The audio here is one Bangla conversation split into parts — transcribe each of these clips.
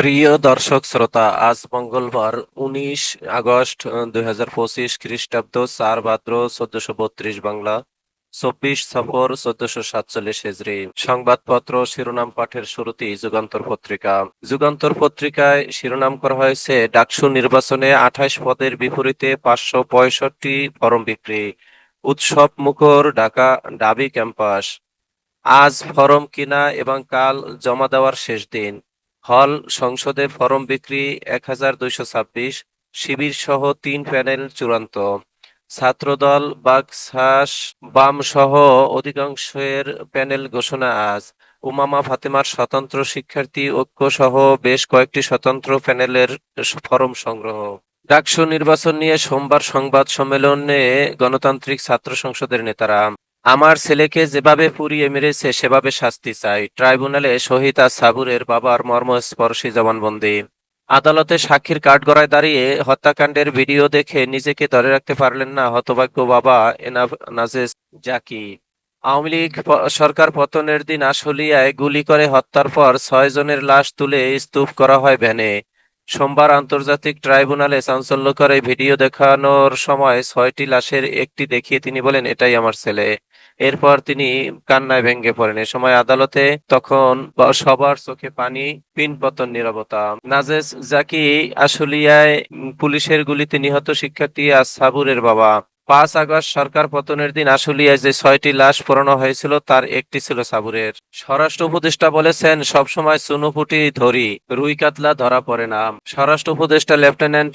প্রিয় দর্শক শ্রোতা, আজ মঙ্গলবার উনিশ আগস্ট দুই হাজার পঁচিশ খ্রিস্টাব্দ, চার ভাদ্র চোদ্দশো বত্রিশ বাংলা, চব্বিশ সফর চোদ্দশো সাতচল্লিশ হেজরি। সংবাদপত্র শিরোনাম পাঠের শুরুতেই যুগান্তর পত্রিকা। যুগান্তর পত্রিকায় শিরোনাম করা হয়েছে, ডাকসু নির্বাচনে আঠাইশ পদের বিপরীতে পাঁচশো পঁয়ষট্টি ফরম বিক্রি। উৎসব মুখর ঢাকা ডাবি ক্যাম্পাস। আজ ফরম কিনা এবং কাল জমা দেওয়ার শেষ দিন। হল সংসদে ফরম বিক্রি এক হাজার দুইশো ছাব্বিশ, শিবির সহ তিন প্যানেল চূড়ান্ত। ছাত্রদল বাকশাস বাম সহ অধিকাংশের প্যানেল ঘোষণা আজ। উমামা ফাতেমার স্বতন্ত্র শিক্ষার্থী ঐক্য সহ বেশ কয়েকটি স্বতন্ত্র প্যানেলের ফরম সংগ্রহ। ডাকসু নির্বাচন নিয়ে সোমবার সংবাদ সম্মেলনে গণতান্ত্রিক ছাত্র সংসদের নেতারা আমার ছেলেকে যেভাবে পুড়িয়ে মেরেছে, সেভাবে শাস্তি চাই। ট্রাইব্যুনালে শহীদ সাবুরের বাবার মর্মস্পর্শী জবানবন্দি। আদালতে সাক্ষীর কাঠগড়ায় দাঁড়িয়ে হত্যাকাণ্ডের ভিডিও দেখে নিজেকে ধরে রাখতে পারলেন না হতভাগ্য বাবা এনাব নাজেস জাকি। আওয়ামী লীগ সরকার পতনের দিন আশুলিয়ায় গুলি করে হত্যার পর ছয় জনের লাশ তুলে স্তূপ করা হয় ভ্যানে। সোমবার আন্তর্জাতিক ট্রাইব্যুনালে চাঞ্চল্যকর এই ভিডিও দেখানোর সময় ছয়টি লাশের একটি দেখিয়ে তিনি বলেন, এটাই আমার ছেলে। এরপর তিনি কান্নায় ভেঙে পড়েন। এ সময় আদালতে তখন সবার চোখে পানি, পিনপতন, নিরবতা। নাজেস জাকি আশুলিয়ায় পুলিশের গুলিতে নিহত শিক্ষার্থী আর সাবুরের বাবা। পাঁচ আগস্ট সরকার পতনের দিন আশুলিয়ায় যে ছয়টি লাশ পোড়ানো হয়েছিল, তার একটি ছিল সাবুরের। স্বরাষ্ট্র উপদেষ্টা বলেছেন, সবসময় চুনোপুটি ধরি, রুই কাতলা ধরা পড়ে না। স্বরাষ্ট্র উপদেষ্টা লেফটেন্যান্ট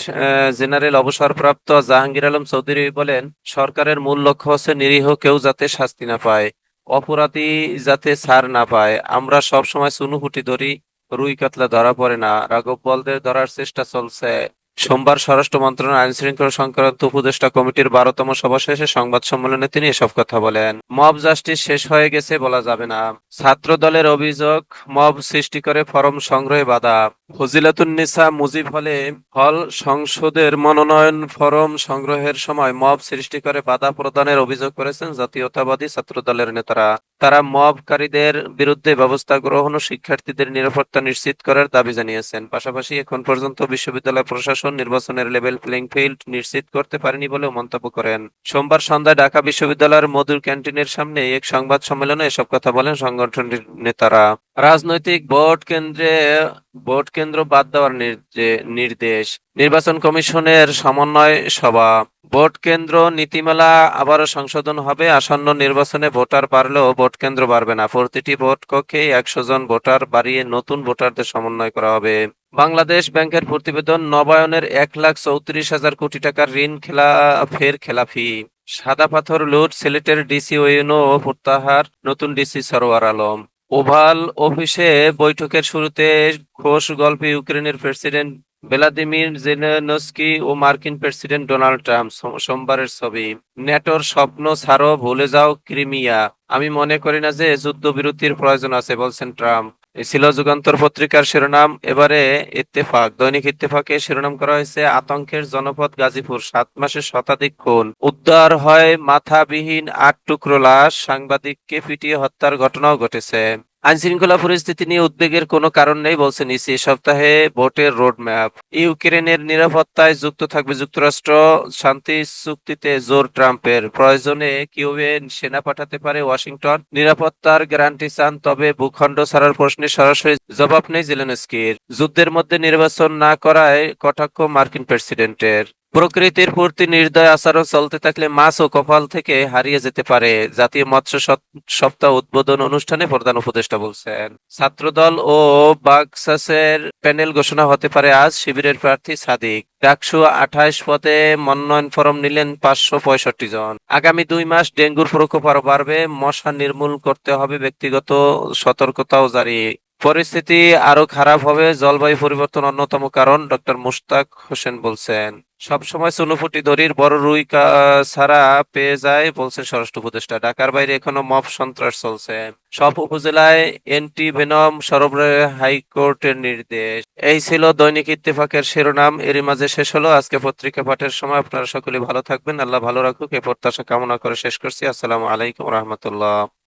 জেনারেল অবসরপ্রাপ্ত জাহাঙ্গীর আলম চৌধুরী বলেন, সরকারের মূল লক্ষ্য হচ্ছে নিরীহ কেউ যাতে শাস্তি না পায়, অপরাধী যাতে ছাড় না পায়। আমরা সবসময় চুনুপুটি ধরি, রুই কাতলা ধরা পড়ে না। রাঘব বলদের ধরার চেষ্টা চলছে। সোমবার স্বরাষ্ট্র মন্ত্রণালয়ের আইন শৃঙ্খলা সংক্রান্ত উপদেষ্টা কমিটির বারোতম সভা শেষে সংবাদ সম্মেলনে তিনি এসব কথা বলেন। মব জাস্টিস শেষ হয়ে গেছে বলা যাবে না। ছাত্র দলের অভিযোগ, মব সৃষ্টি করে ফরম সংগ্রহে বাধা। ফজিলাতুন্নিসা মুজিব হলে হল সংসদের মনোনয়ন ফরম সংগ্রহের সময় মব সৃষ্টি করে বাধা প্রদানের অভিযোগ করেছেন জাতীয়তাবাদী ছাত্র দলের নেতারা। তারা মবকারীদের বিরুদ্ধে ব্যবস্থা গ্রহণ ও শিক্ষার্থীদের নিরাপত্তা নিশ্চিত করার দাবি জানিয়েছেন। পাশাপাশি এখন পর্যন্ত বিশ্ববিদ্যালয় প্রশাসন নির্বাচনের লেভেল প্লেইং ফিল্ড নিশ্চিত করতে পারেনি বলেও মন্তব্য করেন। সোমবার সন্ধ্যায় ঢাকা বিশ্ববিদ্যালয়ের মধুর ক্যান্টিনের সামনে এক সংবাদ সম্মেলনে এসব কথা বলেন সংগঠনটির নেতারা। রাজনৈতিক ভোট কেন্দ্রে ভোট কেন্দ্র বাদ দেওয়ার নির্দে- নির্দেশ। নির্বাচন কমিশনের সমন্বয় সভা। ভোট কেন্দ্র, নীতিমালা আবারও সংশোধন হবে। আসন্ন নির্বাচনে ভোটার বাড়লেও ভোট কেন্দ্র বাড়বে না। প্রতিটি ভোট কক্ষে একশো জন ভোটার বাড়িয়ে নতুন ভোটারদের সমন্বয় করা হবে। বাংলাদেশ ব্যাংকের প্রতিবেদন, নবায়নের এক লাখ চৌত্রিশ হাজার কোটি টাকার ঋণ খেলা, ফের খেলাফি সাদা পাথর লুট, সিলেটের ডিসি ওয়েনো প্রত্যাহার, নতুন ডিসি সরোয়ার আলম। ওভাল অফিসে বৈঠকের শুরুতে ঘোষ গল্পে ইউক্রেনের প্রেসিডেন্ট ভ্লাদিমির জেলেনস্কি ও মার্কিন প্রেসিডেন্ট ডোনাল্ড ট্রাম্প সোমবারের ছবি। ন্যাটোর স্বপ্ন ছাড়ো, ভুলে যাও ক্রিমিয়া। আমি মনে করি না যে যুদ্ধবিরতির প্রয়োজন আছে, বলছেন ট্রাম্প। ছিল যুগান্তর পত্রিকার শিরোনাম। এবারে ইত্তেফাক, দৈনিক ইত্তেফাকে শিরোনাম করা হয়েছে, আতঙ্কের জনপদ গাজীপুর, সাত মাসে শতাধিক খুন। উদ্ধার হয় মাথাবিহীন আট টুকরো লাশ, সাংবাদিককে পিটিয়ে হত্যার ঘটনাও ঘটেছে। আইন শৃঙ্খলা পরিস্থিতি নিয়ে উদ্বেগের কোনো কারণ নেই, বলছেন ইসি। সপ্তাহে ভোটের রোড ম্যাপ ইউক্রেনের নিরাপত্তায় যুক্ত থাকবে যুক্তরাষ্ট্র। শান্তি চুক্তিতে জোর ট্রাম্পের। প্রয়োজনে কিউবে সেনা পাঠাতে পারে ওয়াশিংটন। নিরাপত্তার গ্যারান্টি চান, তবে ভূখণ্ড ছাড়ার প্রশ্নে সরাসরি জবাব নেই জেলেনস্কির। যুদ্ধের মধ্যে নির্বাচন না করায় কটাক্ষ মার্কিন প্রেসিডেন্টের। প্রকৃতির প্রতি নির্দয় আচরণ চলতে থাকলে মাছ ও কপাল থেকে হারিয়ে যেতে পারে। জাতীয় মৎস্য সপ্তাহ উদ্বোধন অনুষ্ঠানে প্রধান উপদেষ্টা বলছেন, ছাত্রদল ও বাকসাসের প্যানেল ঘোষণা হতে পারে আজ, শিবিরের প্রার্থী সাদিক। ডাকসু আঠাইশ পদে মনোনয়ন ফরম নিলেন পাঁচশো পঁয়ষট্টি জন। আগামী দুই মাস ডেঙ্গুর প্রকোপ আরও বাড়বে। মশা নির্মূল করতে হবে ব্যক্তিগত সতর্কতাও জারি। পরিস্থিতি আরও খারাপ হবে, জলবায়ু পরিবর্তন অন্যতম কারণ, ডক্টর মুশতাক হোসেন বলছেন। সবসময় চুনুপুটি দড়ির বড় রুই ছাড়া পেয়ে যায় বলছেন স্বরাষ্ট্র উপদেষ্টা। ঢাকার বাইরে এখনও মব সন্ত্রাস চলছে। সব উপজেলায় এন্টি ভেনম সরবরাহে হাইকোর্টের নির্দেশ। এই ছিল দৈনিক ইত্তেফাকের শিরোনাম, এরই মাঝে শেষ হলো আজকে পত্রিকা পাঠের সময়। আপনারা সকলে ভালো থাকবেন, আল্লাহ ভালো রাখুক। এ প্রত্যাশা কামনা করে শেষ করছি। আসসালামু আলাইকুম রহমতুল্লাহ।